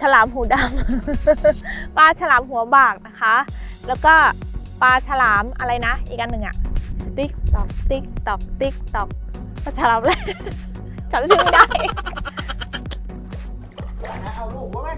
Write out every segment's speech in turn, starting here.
ฉลามหูดำ ปลาฉลามหัวบากนะคะ แล้วก็ปลาฉลามอะไรนะ อีกอันหนึ่งอะติ๊กตอกติ๊กตอกติ๊กตอกปลาฉลามอะไรจำชื่อไม่ได้เอาลูกว่าไหม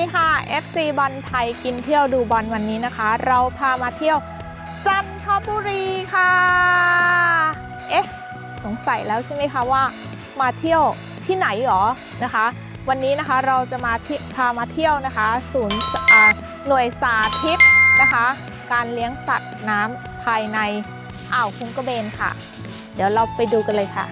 ดีค่ะ FC บอลไทยกินเที่ยวดูบอลวันนี้นะคะ เราพามาเที่ยวจันทบุรีค่ะ เอ๊ะ สงสัยแล้วใช่ไหมคะว่า มาเที่ยวที่ไหนหรอนะคะ วันนี้นะคะเราจะมาพามาเที่ยวนะคะ ศูนย์อ่าหน่วยสาธิตนะคะ การเลี้ยงสัตว์น้ำภายในอ่าวคุ้งกระเบนค่ะ เดี๋ยวเราไปดูกันเลยค่ะ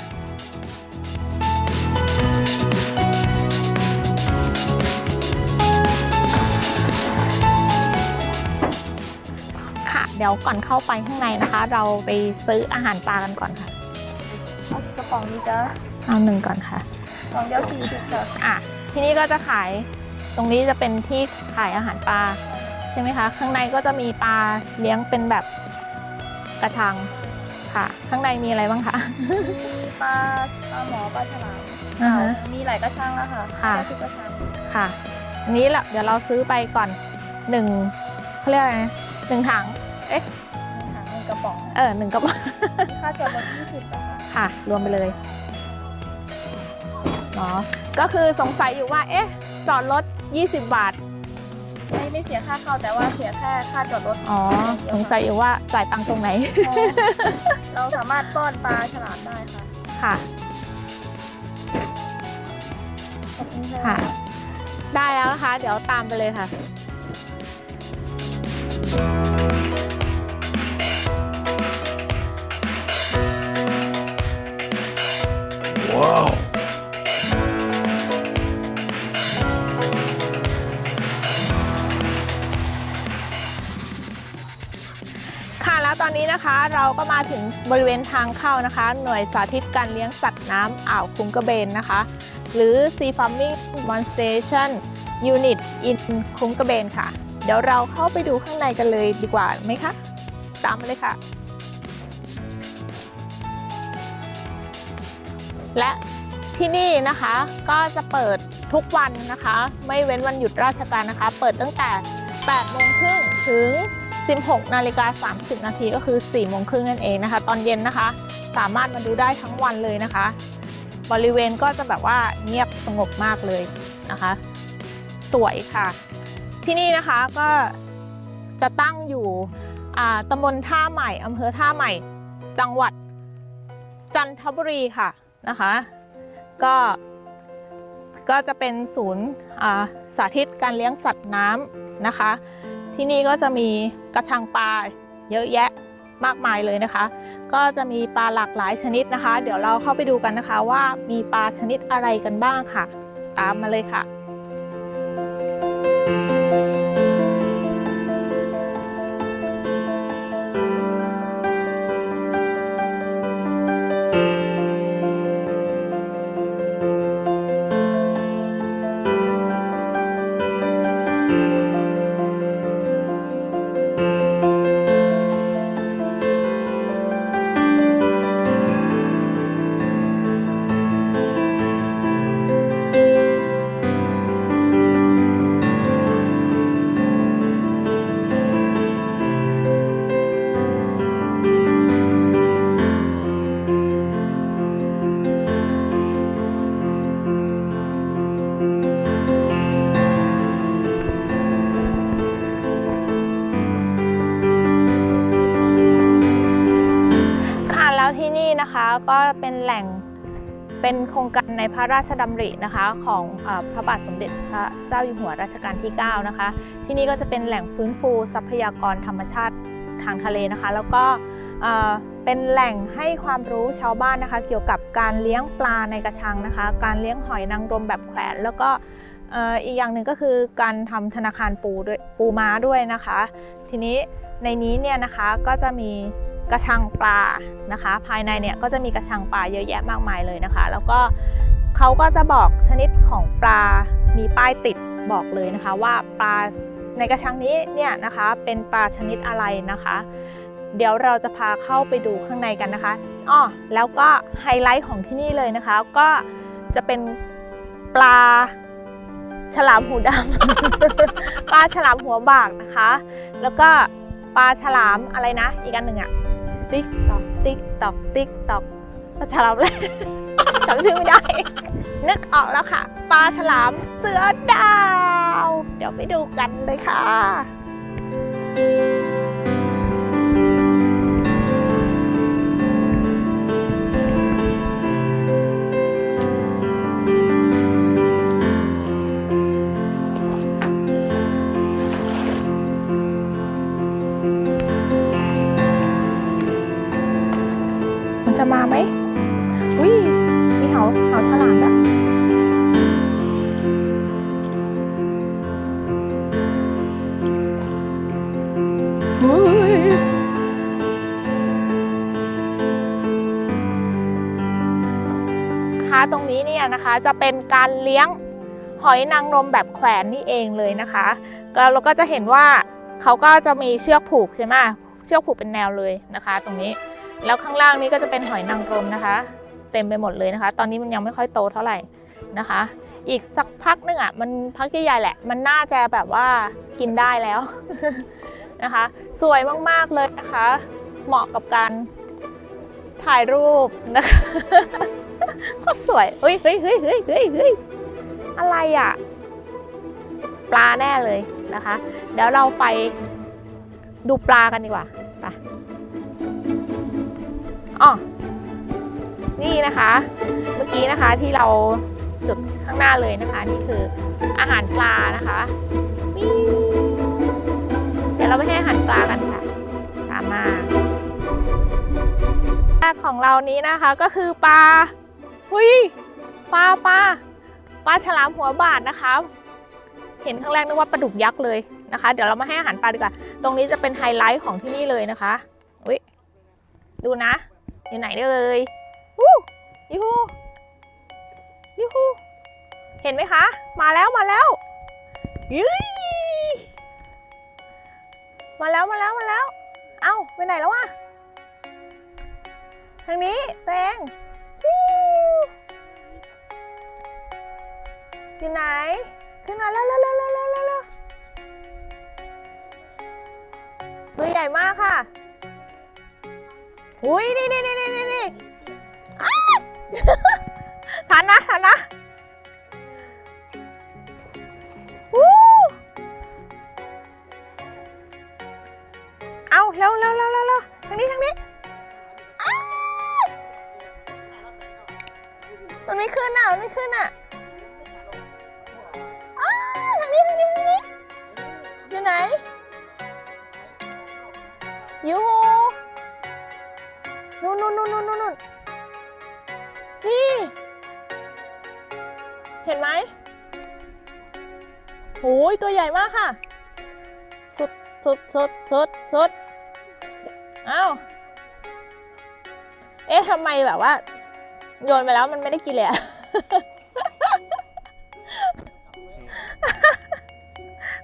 เดี๋ยวก่อนเข้าไปข้างในนะคะ เราไปซื้ออาหารปลากันก่อนค่ะเอากระป๋องนี้จ้ะเอาหนึ่งก่อนค่ะกระป๋องเดียวสี่สิบจ้ะอะที่นี่ก็จะขายตรงนี้จะเป็นที่ขายอาหารปลาใช่ไหมคะ ข้างในก็จะมีปลาเลี้ยงเป็นแบบกระชังค่ะ ข้างในมีอะไรบ้างคะ มีปลาปลาหมอปลาฉลามอ่าฮะมีหลายกระชังแล้วค่ะค่ะได้ทุกกระชังค่ะอันนี้แหละเดี๋ยวเราซื้อไปก่อนหนึ่งเขาเรียกอะไรนะหนึ่งถัง เอ๊ะมีหางหนึ่งกระป๋องเออหนึ่งกระป๋อง มีค่าจอดรถยี่สิบอะค่ะค่ะ รวมไปเลยเนาะก็คือสงสัยอยู่ว่า เอ๊ะ จอดรถ 20 บาท ไม่ไม่เสียค่าเข้าแต่ว่าเสียแค่ค่าจอดรถอ๋อ สงสัยอยู่ว่าจ่ายตังค์ตรงไหน อ๋อเราสามารถป้อนปลาฉลามได้ค่ะค่ะ ขอบคุณค่ะ ค่ะ ได้แล้วนะคะ เดี๋ยวตามไปเลยค่ะ ว้าวค่ะแล้วตอนนี้นะคะเราก็มาถึงบริเวณทางเข้านะคะ หน่วยสาธิตการเลี้ยงสัตว์น้ำอ่าวคุ้งกระเบนนะคะ หรือ Sea Farming Demonstration Unit in คุ้งกระเบนค่ะ เดี๋ยวเราเข้าไปดูข้างในกันเลยดีกว่าไหมคะ ตามมาเลยค่ะ และที่นี่นะคะก็จะเปิดทุกวันนะคะ ไม่เว้นวันหยุดราชการนะคะ เปิดตั้งแต่8โมงครึ่งถึง 16นาฬิกา30 นาทีก็คือ4โมงครึ่งนั่นเองนะคะ ตอนเย็นนะคะ สามารถมาดูได้ทั้งวันเลยนะคะ บริเวณก็จะแบบว่าเงียบสงบมากเลยนะคะ สวยค่ะ ที่นี่นะคะก็จะตั้งอยู่อ่าตำบลท่าใหม่อำเภอท่าใหม่ จังหวัดจันทบุรีค่ะ นะคะ ก็ก็จะเป็นศูนย์อ่าสาธิตการเลี้ยงสัตว์น้ำนะคะ ที่นี่ก็จะมีกระชังปลาเยอะแยะมากมายเลยนะคะ ก็จะมีปลาหลากหลายชนิดนะคะ เดี๋ยวเราเข้าไปดูกันนะคะว่ามีปลาชนิดอะไรกันบ้างค่ะ ตามมาเลยค่ะค่ะ เป็นโครงการในพระราชดำรินะคะของอพระบาทสมเด็จพระเจ้าอยู่หัวรัชกาลที่ 9 นะคะ ที่นี่ก็จะเป็นแหล่งฟื้นฟูทรัพยากรธรรมชาติทางทะเลนะคะ แล้วก็เป็นแหล่งให้ความรู้ชาวบ้านนะคะ เกี่ยวกับการเลี้ยงปลาในกระชังนะคะ การเลี้ยงหอยนางรมแบบแขวน แล้วก็อีกอย่างหนึ่งก็คือการทำธนาคารปูด้วยปูม้าด้วยนะคะ ทีนี้ในนี้เนี่ยนะคะก็จะมี กระชังปลานะคะ ภายในเนี่ยก็จะมีกระชังปลาเยอะแยะมากมายเลยนะคะ แล้วก็เขาก็จะบอกชนิดของปลา มีป้ายติดบอกเลยนะคะ ว่าปลาในกระชังนี้เนี่ยนะคะเป็นปลาชนิดอะไรนะคะ เดี๋ยวเราจะพาเข้าไปดูข้างในกันนะคะอ้อแล้วก็ไฮไลท์ของที่นี่เลยนะคะ ก็จะเป็นปลาฉลามหูดำ ปลาฉลามหัวบากนะคะ แล้วก็ปลาฉลามอะไรนะ อีกอันหนึ่งอะ ติ๊กตอกติ๊กตอกติ๊กตอกปลาฉลามอะไรจำชื่อไม่ได้ นึกออกแล้วค่ะ ปลาฉลามเสือดาว เดี๋ยวไปดูกันเลยค่ะ คะตรงนี้เนี่ยนะคะจะเป็นการเลี้ยงหอยนางรมแบบแขวนนี่เองเลยนะคะก็เราก็จะเห็นว่าเขาก็จะมีเชือกผูกใช่ไหมเชือกผูกเป็นแนวเลยนะคะ ตรงนี้แล้วข้างล่างนี้ก็จะเป็นหอยนางรมนะคะ เต็มไปหมดเลยนะคะ ตอนนี้มันยังไม่ค่อยโตเท่าไหร่นะคะ อีกสักพักนึงอะมันพักใหญ่ๆแหละ มันน่าจะแบบว่ากินได้แล้ว นะคะ สวยมาก ๆ เลยนะคะ เหมาะกับการถ่ายรูปนะคะก็สวยเฮ้ยเฮ้ยเฮ้ยเฮ้ยเฮ้ยเฮ้ยอะไรอะ ปลาแน่เลยนะคะ เดี๋ยวเราไปดูปลากันดีกว่าไปอ๋อนี่นะคะ เมื่อกี้นะคะที่เราจุดข้างหน้าเลยนะคะ นี่คืออาหารปลานะคะวิ่งเดี๋ ยวเราไปให้อาหารปลากันค่ะ ตามมาแรกของเรานี้นะคะก็คือปลาหุยปลาปลาปลาฉลามหัวบาดนะคะ เห็นครั้งแรกนึกว่าปลาดุกยักษ์เลยนะคะ เดี๋ยวเรามาให้อาหารปลาดีกว่า ตรงนี้จะเป็นไฮไลท์ของที่นี่เลยนะคะอุ้ยดูนะ อยู่ไหนเลยวู้ยูฮูยูฮูเห็นไหมคะ มาแล้วมาแล้วยุ้ย มาแล้วมาแล้วมาแล้ว เอ้าไปไหนแล้ววะทางนี้ตัวเองฟิวอยู่ไหน ขึ้นมาแล้วแล้วแล้วแล้วแล้วแล้วตัวใหญ่มากค่ะ อุ้ยนี่นี่นี่นี่นี่นี่ทันนะทันนะ เอาเร็วเร็วเร็วเร็วเร็วทางนี้ทางนี้อ้าวมันไม่ขึ้นอะมันไม่ขึ้นอะอ้าวทางนี้ทางนี้ทางนี้อยู่ไหนอยูฮูนู่นนู่นนู่นนู่นนู่นนี่ เห็นไหมโอ้ยตัวใหญ่มากค่ะ สุดสุดสุดสุดสุด อ้าวเอ๊ะทำไมแบบว่า โยนไปแล้วมันไม่ได้กินเลยอะ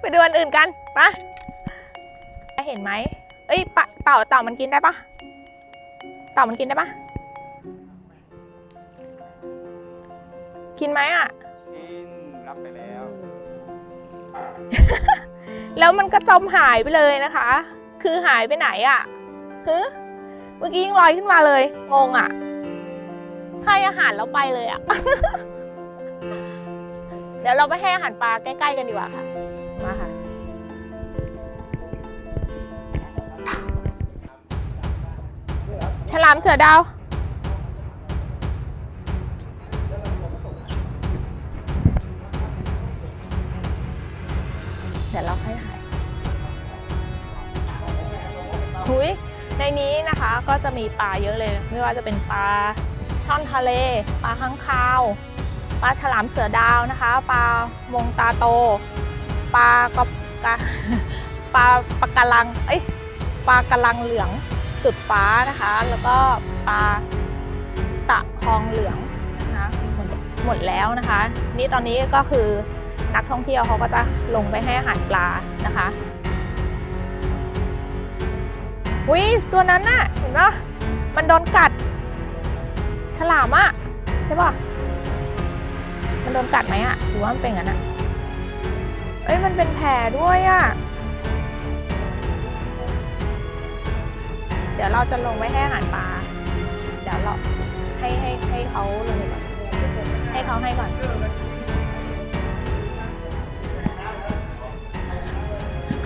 ไปดูอันอื่นกันไปะเห็นไหมเอ้ยปะเต่าเต่ามันกินได้ปะเต่ามันกินได้ปะกินไหมอะกินรับไปแล้ว แล้วมันก็จมหายไปเลยนะคะ คือหายไปไหนอะ ฮ้เมื่อกี้ยังลอยขึ้นมาเลย งงอะให้อาหารแล้วไปเลยอะ เดี๋ยวเราไปให้อาหารปลาใกล้ๆกันดีกว่าค่ะ มาค่ะ ฉลามเสือดาว มีปลาเยอะเลย ไม่ว่าจะเป็นปลาช่อนทะเล ปลาข้างคาว ปลาฉลามเสือดาวนะคะ ปลามงตาโต ปลากระกะปลาปลากระลัง เอ้ย ปลากระลังเหลืองจุดฟ้านะคะ แล้วก็ปลาตะคองเหลืองนะคะหมดหมดแล้วนะคะ นี่ตอนนี้ก็คือนักท่องเที่ยวเขาก็จะลงไปให้อาหารปลานะคะ อุ้ยตัวนั้นน่ะเห็นปะมันโดนกัด ฉลามอะใช่ปะมันโดนกัดไหมอะหรือว่ามันเป็นงั้นอะเอ้ยมันเป็นแผลด้วยอะเดี๋ยวเราจะลงไปให้อาหารปลา เดี๋ยวเราให้ให้ให้เขาลงไปก่อนให้เขาให้ก่อน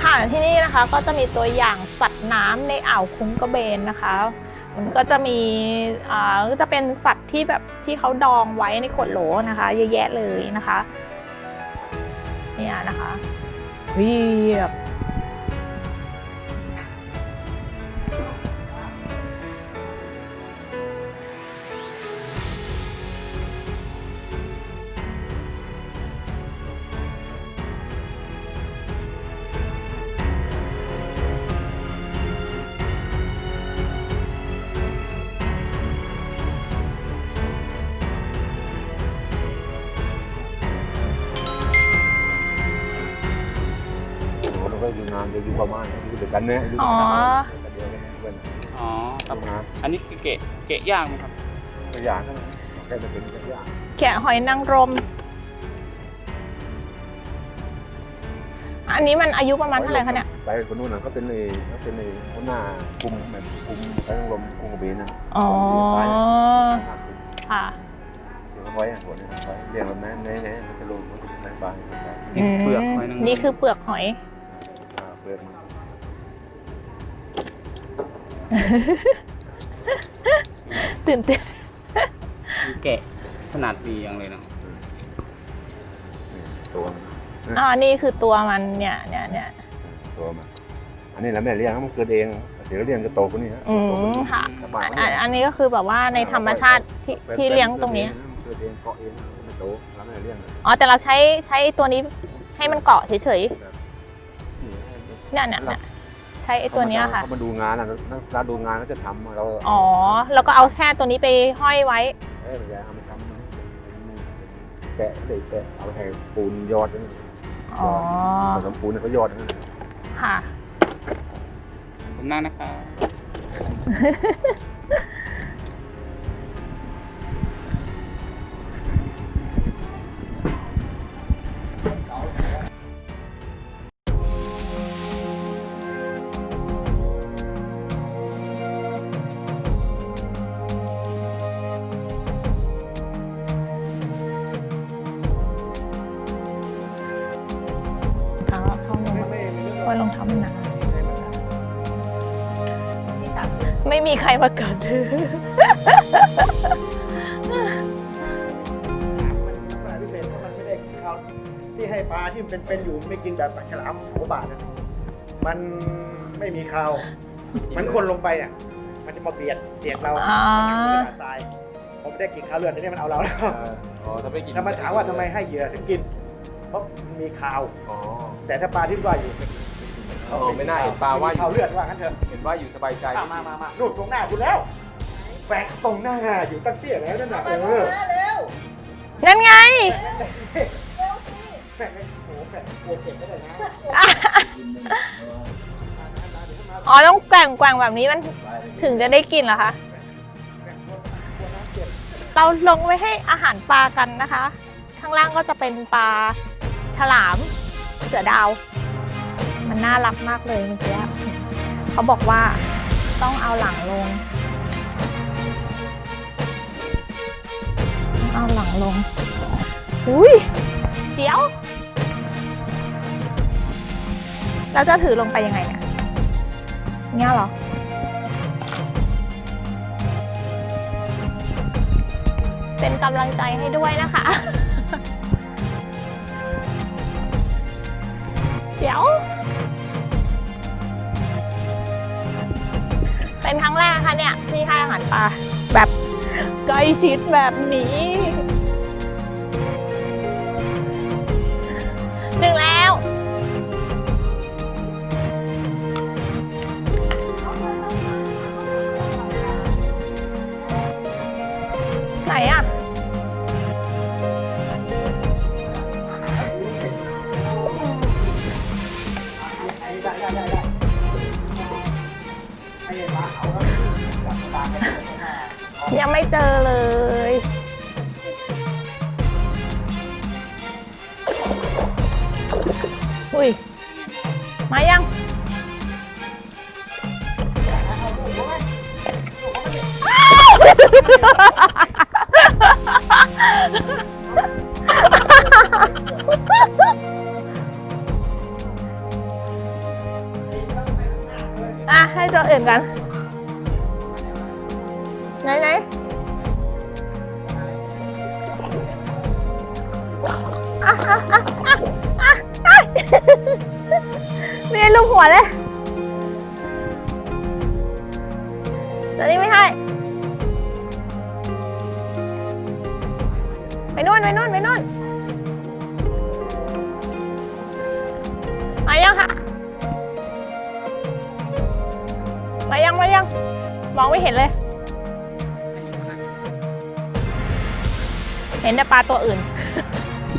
่ะที่นี่นะคะก็จะมีตัวอย่างสัตว์น้ำในอ่าวคุ้งกระเบนนะคะ มันก็จะมีอ่าก็จะเป็นสัตว์ที่แบบที่เขาดองไว้ในขวดโหลนะคะเยอะแยะเลยนะคะ เนี่ยนะคะเรี dùng ngàn cho dùng qua mai dùng được cắn đấy อ๋อ cái điều này quên อ๋อครับ dùng ngàn อันนี้คือเกะเกะย่างไหมครับ cái giá cái này cái là cái cái giá แกะหอยนางรม อันนี้มันอายุประมาณเท่าไหร่คะเนี่ย tại คนนู้นน่ะเขาเป็นไอ้เขาเป็นไอ้หัวหน้าคุมแบบคุมใช้ลมคุมกระเบนนะอ๋อซ้ายค่ะเดี๋ยวเขาไว้อะหัวนี้ไว้เรียงแบบนั้นแน่ๆมันจะลงมันจะเป็นบางนี่เปลือกหอยนางรมนี่คือเปลือกหอยอ่า เปลือกมันตื่นเต้นคือแกะขนาดดีอย่างเลยเนาะนี่ตัวมันอ๋อนี่คือตัวมันเนี่ยเนี่ยเนี่ย ตัวมันอันนี้เราไม่ได้เลี้ยงมันเกิดเอง เดี๋ยวเลี้ยงก็โตกว่านี้ฮะอืโตกว่านี้มค่ะสบายอันอันนี้ก็คือแบบว่าในธรรมชาติที่ที่เลี้ยงตรงนี้เกิดเองเกาะเองไม่โตเราไม่ได้เลี้ยงอ๋อแต่เราใช้ใช้ตัวนี้ให้มันเกาะเฉยๆเนี่ยเนี่ยเนี่ยใช้ไอ้ตัวเนี้ยค่ะเขามาดูงานอะเราดูงานก็จะทำเราอ๋อแล้วก็เอาแค่ตัวนี้ไปห้อยไว้เอ้ยอย่าเอามาทำแกะเลยแกะเอาไปให้ปูนยอดนั่นอ๋อผสมปูนให้เขายอดนั่นค่ะผมนั่งนะครั รมาเกิดปลาพิเศษเพราะมันไม่ได้กินข้าวที่ให้ปลาที่มันเป็นๆอยู่ไม่กินแบบปลาฉลามหัวบาทนะมันไม่มีข้าวเหมันคนลงไปเนี่ยมันจะมาเบียดเบียดเราอ่า มันจะตายผมไม่ได้กินข้าวเลือดทีนี้มันเอาเราแล้ว อ๋อถ้าไม่กินถ้ามาถามว่าทำไมให้เหยื่อถึงกิน เพราะมันมีข้าว อ๋อ แต่ถ้าปลาที่ว่าอยู่ เออไม่น่าเห็นปลาว่าอยู่ข้าวเลือดว่างั้นเถอะเห็นว่าอยู่สบายใจมามามามานู่นตรงหน้าคุณแล้วแฝงตรงหน้าอยู่ตั้งเตี้ยแล้วนั่นน่ะเออนั่นไงแฝงโอ้โหแฝงกลัวเจ็บไม่ได้นะอ๋อต้องแกว่งแกว่งแบบนี้มันถึงจะได้กินเหรอคะแฝงกลัวกลัวน้ำเจ็บเราลงไว้ให้อาหารปลากันนะคะ ข้างล่างก็จะเป็นปลาฉลาม เสือดาว มันน่ารักมากเลยเมื่อกี้เขาบอกว่าต้องเอาหลังลง เอาหลังลง อุ้ย เดี๋ยว เราจะถือลงไปยังไงเนี่ยเงี้ยเหรอ เป็นกำลังใจให้ด้วยนะคะ เดี๋ยว เป็นครั้งแรกค่ะเนี่ยที่ให้อาหารปลาแบบใกล้ชิดแบบนี้หนึ่งแล้ว ยังไม่เจอเลย อุ้ย มายังอะให้ตัวอื่นกัน ตัวนี้ไม่ให้ ไปนู่นไปนู่นไปนู่นมายังคะมายังมายัง มองไม่เห็นเลย เห็นแต่ปลาตัวอื่น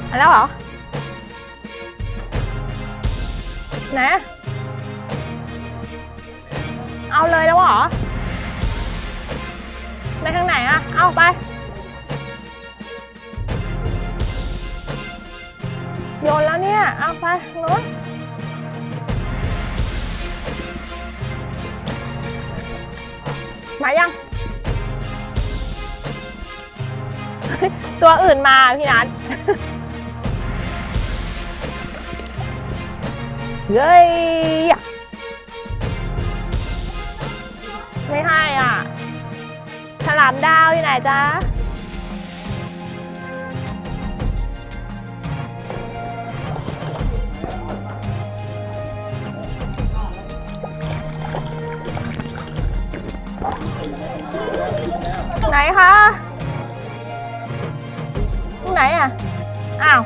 มาแล้วเหรอ นะ เอาเลยแล้วเหรอ ไปทางไหนอะเอาไป โยนแล้วเนี่ย เอาไปโน้นมายัง ตัวอื่นมาพี่นัทเย้ยไม่ให้อะ ฉลามดาวอยู่ไหนจ๊ะไหนคะตรงไหนอะ อ้าว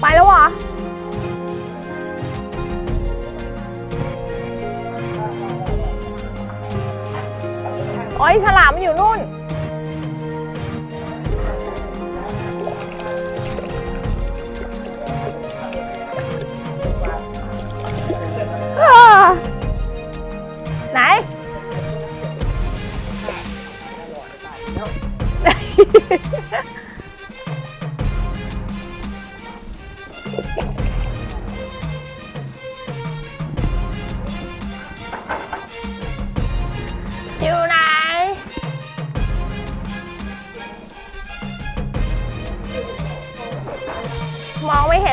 ไปแล้วเหรอ อ้ยฉลามมันอยู่นู่น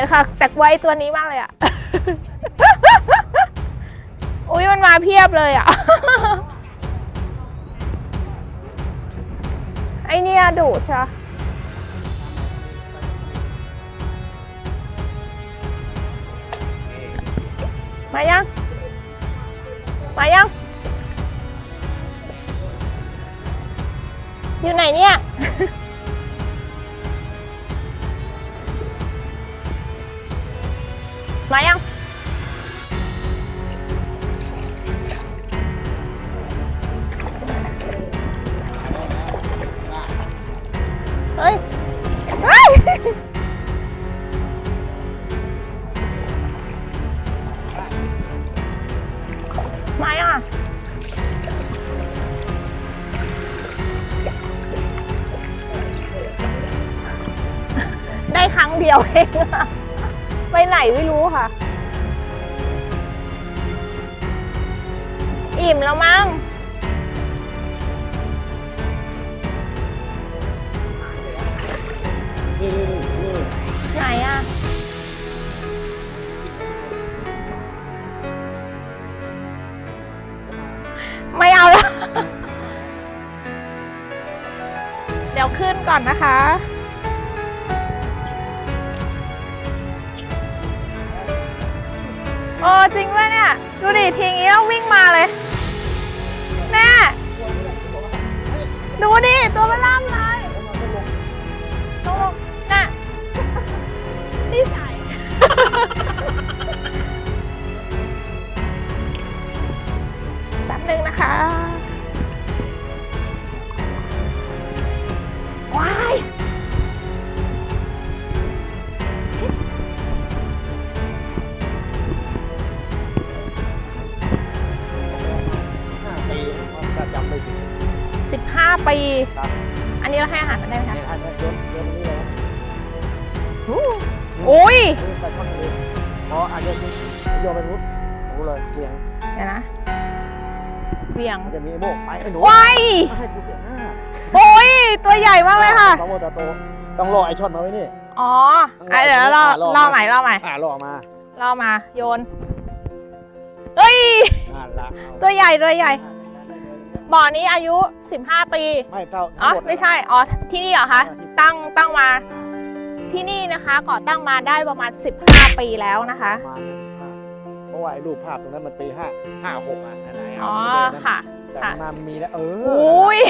นค่ะ แต่ไว้ตัวนี้มากเลยอะอุ้ยมันมาเพียบเลยอะไอเนี่ยดุใช่ปะมายัง มายัง อยู่ไหนเนี่ย ยวเองอะไปไหนไม่รู้ค่ะ อิ่มแล้วมั้งไหนอะไม่เอาแล้ว เดี๋ยวขึ้นก่อนนะคะ โอ้จริงไหมเนี่ย ดูดิทีงี้แล้ววิ่งมาเลย แม่ดูดิ ตัวมันล่ำเลยต้องลงน่ะนี่ใส่แป๊บนึงนะคะ จะมีไอ้โม่ไปไอ้หนูว้ายไม่ให้กูเสียหน้าโอ้ยตัวใหญ่มากเลยค่ะ ต้องโมตาโตต้องรอไอช่อนมาไว้นี่ อ๋ออะเดี๋ยวรอรอรอใหม่รอใหม่อ่ารอมารอมาโยนเอ้ย อ่าละเอาตัวใหญ่ตัวใหญ่ บ่อนี้อายุ 15 ปี ไม่เท่าอ๋อ ทั้งหดไม่ใช่ อ๋อ ที่นี่เหรอคะ ตั้งตั้งมา ที่นี่นะคะก่อตั้งมาได้ประมาณ 15 ปีแล้วนะคะ ประมาณนั้นเพราะว่าไอ้รูปภาพตรงนั้นมันปีห้าห้าหกอะไหนๆอ๋อเาไปเลยนะค่ะ แต่ค่ะมันมีแล้วเอออุ้ย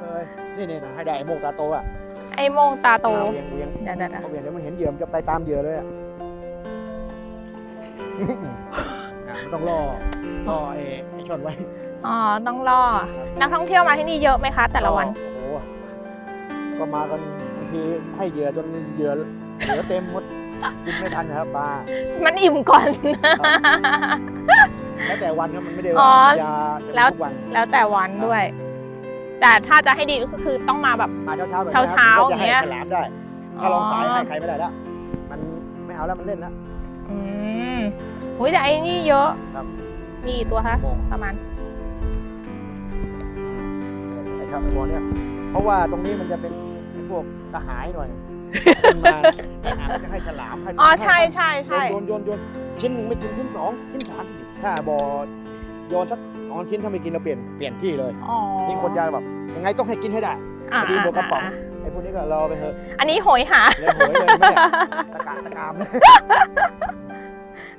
เลยนี่นี่นะให้ได้ไอ้โมงตาโตอะไอ้โมงตาโต เอาเวียงเวียงเดี๋ยวเดี๋ยวเดี๋ยว เอาเวียงเดี๋ยวมันเห็นเหยื่อมันจะไปตามเหยื่อเลยอะอะมันต้องล่อล่อไอ้ไอ้ช่อนไว้อ๋อ ต้องรอนักท่องเที่ยวมาที่นี่เยอะไหมคะ แต่ละวัน โอ้โหก็มากันบางทีให้เหยื่อจนเหยื่อเหลือเต็มหมดกินไม่ทันนะครับปลา มันอิ่มก่อน แล้วแต่วันครับมันไม่ได้อ๋ว่าอจะแล้วทุกวันแล้วแต่วันด้วย แต่ถ้าจะให้ดีก็คือต้องมาแบบ มาเช้าๆแบบเช้าๆก็จะให้อย่างเงี้ย ฉลามได้ ถ้าลองสายให้ใครไม่ได้แล้วมันไม่เอาแล้วมันเล่นแล้ว อืมอุ้ยแต่ไอ้นี่เยอะครับ มีกี่ตัวคะโมงประมาณ ไอ้ครับไอ้บอลเนี่ย เพราะว่าตรงนี้มันจะเป็นไอ้พวกกระหายหน่อยคนมาไอ้หามันจะให้ฉลามให้อ๋อใช่ใช่ใช่โยนโยนโยนชิ้นหนึ่งไม่กินชิ้นสองชิ้นสาม ถ้าบอโยนสักสองชิ้นถ้าไม่กินเราเปลี่ยนเปลี่ยนที่เลยอ๋อนี่คนยาแบบยังไงต้องให้กินให้ได้อ่าพอดีบวกกระป๋องอ่าไอ้พวกนี้ก็รอไปเถอะอันนี้โหยหาเลยโหยเลยไม่เนี่ยตะกาตะกามเลย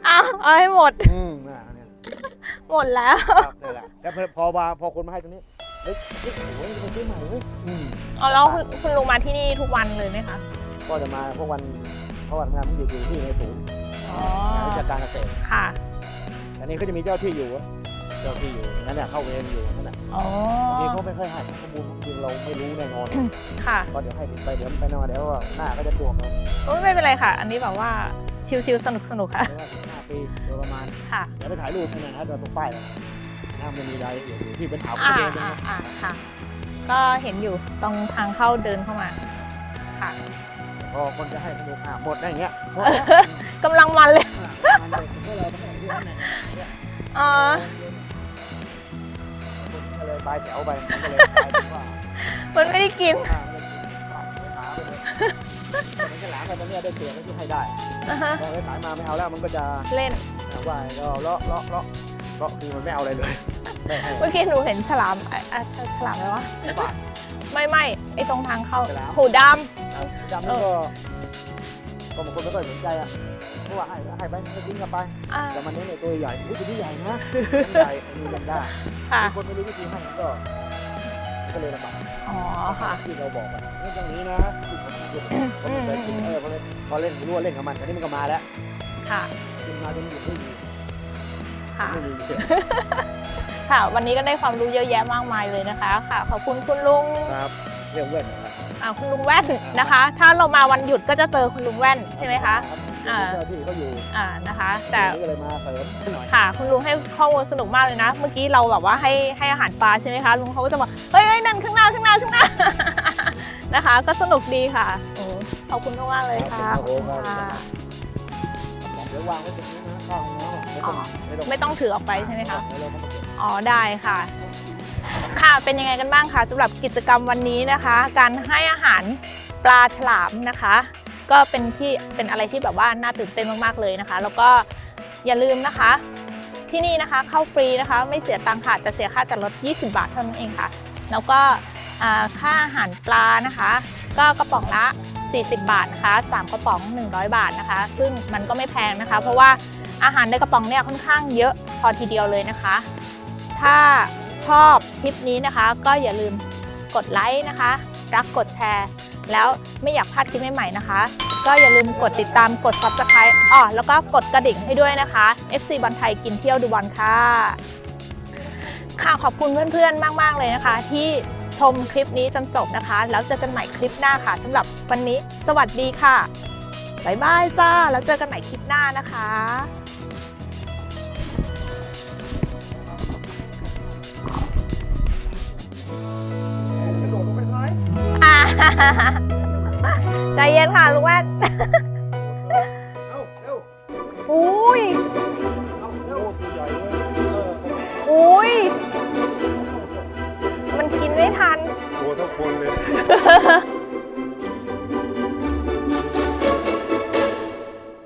อ้าวเอาให้หมดอืมอะเนี่ยหมดแล้วครับนี่แหละแล้วพอมาพอคนมาให้ตรงนี้เฮ้ยเฮ้ยโอ้ยจะไปซื้อใหม่เว้ยอืม อ๋อแล้วคุณคุณลุงมาที่นี่ทุกวันเลยไหมคะก็จะมาพวกวันเพราะวันทำงานผมอยู่อยู่ที่ในศูนย์อ๋องานวิชาการเกษตรค่ะ อันนี้เขาจะมีเจ้าที่อยู่อะเจ้าที่อยู่นั่นแหละเข้าเวรอยู่นั่นแหละอ๋อ บางทีเขาไม่ค่อยให้ข้อมูลจริงเราไม่รู้แน่นอน ค่ะ ก็เดี๋ยวให้ไปเดี๋ยวไปนอนเดี๋ยวหน้าก็จะตวงเราโอ้ยไม่เป็นไรค่ะ อันนี้แบบว่าชิลๆสนุกสนุกๆค่ะเรียกว่าสิบห้าปีโดยประมาณค่ะ เดี๋ยวไปถ่ายรูปนี่นะฮะเดินตรงป้ายเลยน้ำมันมีรายละเอียดอยู่ที่เป็นอ่าวอ่าเองนะอ่าอ่าค่ะ ก็เห็นอยู่ตรงทางเข้าเดินเข้ามา ค่ะพอคนจะให้สนุกอะหมดได้อย่างเงี้ยหมดกำลังมันเลย อะมันเลยผมก็เลยต้อง ให้ที่นั่นน่ะเนี่ยอ๋อคนก็เลยปลายแถวไปมันก็เลยกลายเป็นว่ามันไม่ได้กินอ่ามันเลยขาไปเลยมันก็หลามไปตรงเนี้ยได้เปรียบแล้วที่ให้ได้อ่าฮะพอไปขายมาไม่เอาแล้วมันก็จะเล่นว่าก็เลาะเลาะเลาะเลาะคือมันไม่เอาอะไรเลยไม่ให้เมื่อกี้หนูเห็นฉลามอะอะฉลามอะไรวะไม่บาทไม่ไม่ไอตรงทางเข้าฉลาม หูดจำนี่ก็ก็บางคนไม่ค่อยสนใจอะ เพราะว่าให้ให้ไปให้ทิ้งกันไปำอ่าแต่มันเน้นในตัวใหญ่อุ้ยตัวนี้ใหญ่นะตัวใหญ่อันนี้จำได้ค่ะ มีคนไม่รู้วิธีให้มันก็มันก็เลยลำบากอ๋อค่ะ ที่เราบอกอะเรื่องอย่างนี้นะที่ผมหยุดก็ไม่เคยคิดเออพอเล่นพอเล่นรู้ว่าเล่นกับมันอันนี้มันก็มาแล้วค่ะ กินมาจนหยุดไม่มีค่ะ ไม่มีเค่ะ วันนี้ก็ได้ความรู้เยอะแยะมากมายเลยนะคะ ค่ะ ขอบคุณคุณลุง ครับเรื่องเว้นนะครับ อ่าคุณลุงแว่นนะคะ ถ้าเรามาวันหยุดก็จะเจอคุณลุงแว่นใช่ไหมคะอ่าเจ้าที่เขาอยู่อ่านะคะ แต่ก็เลยมาเสริมหน่อยค่ะ คุณลุงให้ข้อมูลสนุกมากเลยนะ เมื่อกี้เราแบบว่าให้ให้อาหารปลาใช่ไหมคะลุงเขาก็จะบอกเฮ้ยเฮ้ยนั่นข้างหน้าข้างหน้าข้างหน้านะคะ ก็สนุกดีค่ะอืมขอบคุณมากๆเลยค่ะขอบคุณค่ะบอกเดี๋ยววางไว้ตรงนี้นะข้าวของน้องไม่ต้องไม่ต้องไม่ต้องถือออกไปใช่ไหมคะเดี๋ยวเราก็มาเก็บอ๋อได้ค่ะ ค่ะเป็นยังไงกันบ้างคะสำหรับกิจกรรมวันนี้นะคะ การให้อาหารปลาฉลามนะคะ ก็เป็นที่เป็นอะไรที่แบบว่าน่าตื่นเต้นมากๆเลยนะคะ แล้วก็อย่าลืมนะคะ ที่นี่นะคะเข้าฟรีนะคะ ไม่เสียตังค์ค่ะแต่เสียค่าจัดรถ 20 บาทเท่านั้นเองค่ะ แล้วก็ค่าอาหารปลานะคะ ก็กระป๋องละ 40 บาทนะคะ3กระป๋อง 100 บาทนะคะ ซึ่งมันก็ไม่แพงนะคะ เพราะว่าอาหารในกระป๋องเนี่ยค่อนข้างเยอะพอทีเดียวเลยนะคะ ถ้า ชอบคลิปนี้นะคะ ก็อย่าลืมกดไลค์นะคะ รักกดแชร์ แล้วไม่อยากพลาดคลิปใหม่ๆนะคะ ก็อย่าลืมกดติดตามกด subscribe อ๋อแล้วก็กดกระดิ่งให้ด้วยนะคะ FC บอลไทยกินเที่ยวดูบอลค่ะ ค่ะขอบคุณเพื่อนๆ มาก ๆ เลยนะคะ ที่ชมคลิปนี้จนจบนะคะ แล้วเจอกันใหม่คลิปหน้าค่ะสำหรับวันนี้ สวัสดีค่ะบ๊ายบายจ้า แล้วเจอกันใหม่คลิปหน้านะคะ ใจเย็นค่ะลูกแว่นอุ้ยอุ้ย มันกินไม่ทัน โอ้ทั้งคนเลย